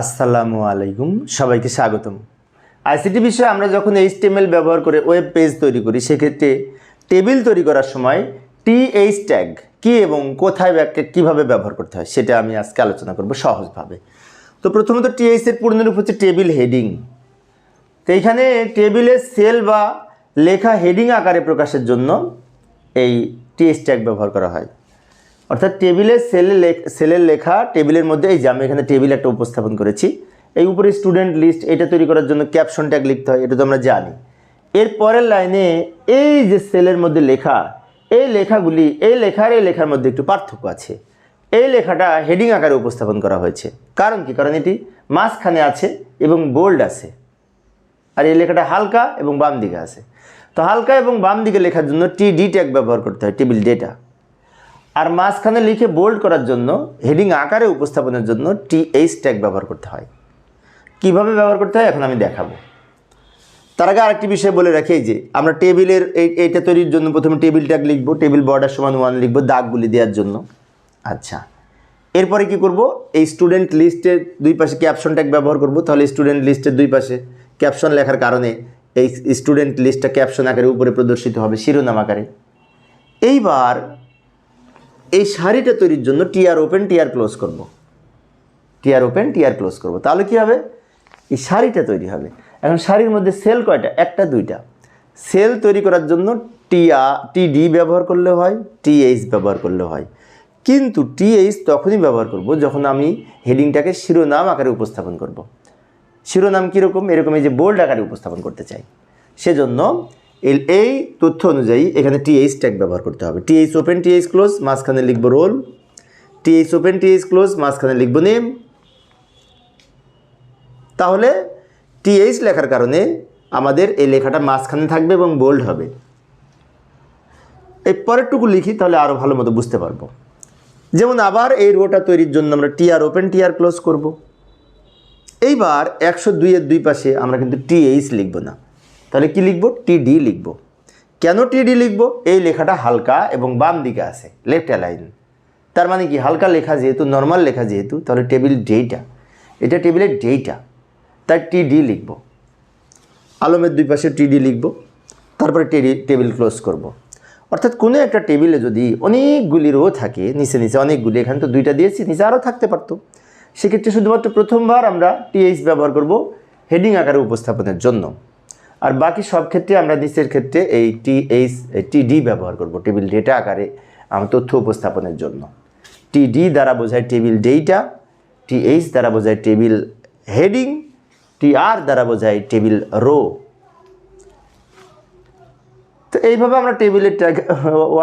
আসসালামু আলাইকুম, সবাইকে স্বাগতম। আইসিটি বিষয়ে আমরা যখন এইচটিএমএল ব্যবহার করে ওয়েব পেজ তৈরি করি, সেক্ষেত্রে টেবিল তৈরি করার সময় টিএইচ ট্যাগ কী এবং কোথায় কীভাবে ব্যবহার করতে হয়, সেটা আমি আজকে আলোচনা করব সহজভাবে। তো প্রথমত টিএইচ এর পূর্ণরূপ হচ্ছে টেবিল হেডিং। তো এইখানে টেবিলের সেল বা লেখা হেডিং আকারে প্রকাশের জন্য এই টিএস ট্যাগ ব্যবহার করা হয়। অর্থাৎ টেবিলের সেলে সেলের লেখা টেবিলের মধ্যে এই যে আমি এখানে টেবিল একটা উপস্থাপন করেছি, এই উপরে স্টুডেন্ট লিস্ট এটা তৈরি করার জন্য ক্যাপশন ট্যাগ লিখতে হয়, এটা তো আমরা জানি। এর পরের লাইনে এই যে সেলের মধ্যে লেখা, এই লেখাগুলি, এই লেখার এই লেখার মধ্যে একটু পার্থক্য আছে। এই লেখাটা হেডিং আকারে উপস্থাপন করা হয়েছে। কারণ কি? কারণ এটি মাঝখানে আছে এবং বোল্ড আছে। আর এই লেখাটা হালকা এবং বাম দিকে আছে। তো হালকা এবং বাম দিকে লেখার জন্য টি ডি ট্যাগ ব্যবহার করতে হয় টেবিল ডেটা আর মাঝখানে লিখে বোল্ড করার জন্য হেডিং আকারে উপস্থাপনের জন্য টি এইচ ট্যাগ ব্যবহার করতে হয়। কীভাবে ব্যবহার করতে হয় এখন আমি দেখাবো। তার আগে আরেকটি বিষয় বলে রাখি যে আমরা টেবিলের এই, এইটা তৈরির জন্য প্রথমে টেবিল ট্যাগ লিখব টেবিল বর্ডার সমান ওয়ান লিখব দাগগুলি দেওয়ার জন্য। আচ্ছা এরপরে কি করব? এই স্টুডেন্ট লিস্টের দুই পাশে ক্যাপশন ট্যাগ ব্যবহার করব। তাহলে স্টুডেন্ট লিস্টের দুই পাশে ক্যাপশন লেখার কারণে এই স্টুডেন্ট লিস্টটা ক্যাপশন আকারে উপরে প্রদর্শিত হবে শিরোনাম আকারে। এইবার এই শাড়িটা তৈরির জন্য টিআর ওপেন টিআর ক্লোজ করব। টিআর ওপেন টিআর ক্লোজ করব। তাহলে কি হবে? এই শাড়িটা তৈরি হবে। এখন শাড়ির মধ্যে সেল কয়টা? একটা, দুইটা। সেল তৈরি করার জন্য টিআ টিডি ব্যবহার করলে হয়, টিএইচ ব্যবহার করলে হয়। কিন্তু টিএইচ তখনই ব্যবহার করব যখন আমি হেডিংটাকে শিরোনাম আকারে উপস্থাপন করব। শিরোনাম কীরকম? এরকম এই যে বোল্ড আকারে উপস্থাপন করতে চাই। সেজন্য এই এই তথ্য অনুযায়ী এখানে টিএইচ ট্যাগ ব্যবহার করতে হবে। টিএইচ ওপেন টিএইচ ক্লোজ মাঝখানে লিখব roll TH open TH close মাঝখানে লিখব নেম তাহলে টিএইচ লেখার কারণে আমাদের এই লেখাটা মাঝখানে থাকবে এবং বোল্ড হবে। এই পরেরটুকু লিখি, তাহলে আরও ভালো মতো বুঝতে পারব। যেমন আবার এই রোটা তৈরির জন্য আমরা টিআর ওপেন টিআর ক্লোজ করব। এইবার একশো দুইয়ের দুই পাশে আমরা কিন্তু টিএইচ লিখব না। তাহলে কি লিখব? টিডি লিখব। কেন টিডি লিখব? এই লেখাটা হালকা এবং বাম দিকে আছে লেফট অ্যালাইন তার মানে কি? হালকা লেখা যেহেতু নর্মাল লেখা যেহেতু, তাহলে টেবিল ডেইটা এটা টেবিলের ডেটা তাই টিডি লিখব। আলমের দুই পাশে টিডি লিখব। তারপরে টেবিল ক্লোজ করব। অর্থাৎ কোনো একটা টেবিলে যদি অনেকগুলি রো থাকে, নিচে নিচে অনেকগুলি, এখানে তো দুইটা দিয়েছি, নিচে আরও থাকতে পারতো। সেক্ষেত্রে শুধুমাত্র প্রথমবার আমরা টিএইচ ব্যবহার করব হেডিং আকারে উপস্থাপনের জন্য। আর বাকি সব ক্ষেত্রে আমরা নিচের ক্ষেত্রে এই টি টিএইচ টিডি ব্যবহার করব। টেবিল ডেটা আকারে আমার তথ্য উপস্থাপনের জন্য। টিডি দ্বারা বোঝায় টেবিল ডেটা টিএইচ দ্বারা বোঝায় টেবিল হেডিং টিআর দ্বারা বোঝায় টেবিল রো তো এইভাবে আমরা টেবিলের ট্যাগ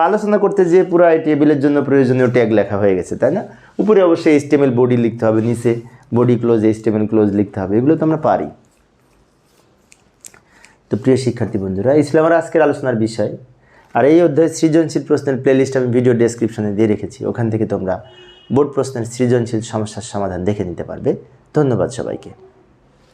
আলোচনা করতে যে পুরো এই টেবিলের জন্য প্রয়োজনীয় ট্যাগ লেখা হয়ে গেছে, তাই না? উপরে অবশ্যই এইচটিএমএল বডি লিখতে হবে, নিচে বডি ক্লোজ এইচটিএমএল ক্লোজ লিখতে হবে, এগুলো তো আমরা পারি। তো প্রিয় শিক্ষার্থী বন্ধুরা ইসলামের আজকের আলোচনার বিষয়। আর এই অধ্যায় সৃজনশীল প্রশ্নের প্লেলিস্ট আমি ভিডিও ডেসক্রিপশনে দিয়ে রেখেছি। ওখান থেকে তোমরা বোর্ড প্রশ্নের সৃজনশীল সমস্যার সমাধান দেখে নিতে পারবে। ধন্যবাদ সবাইকে।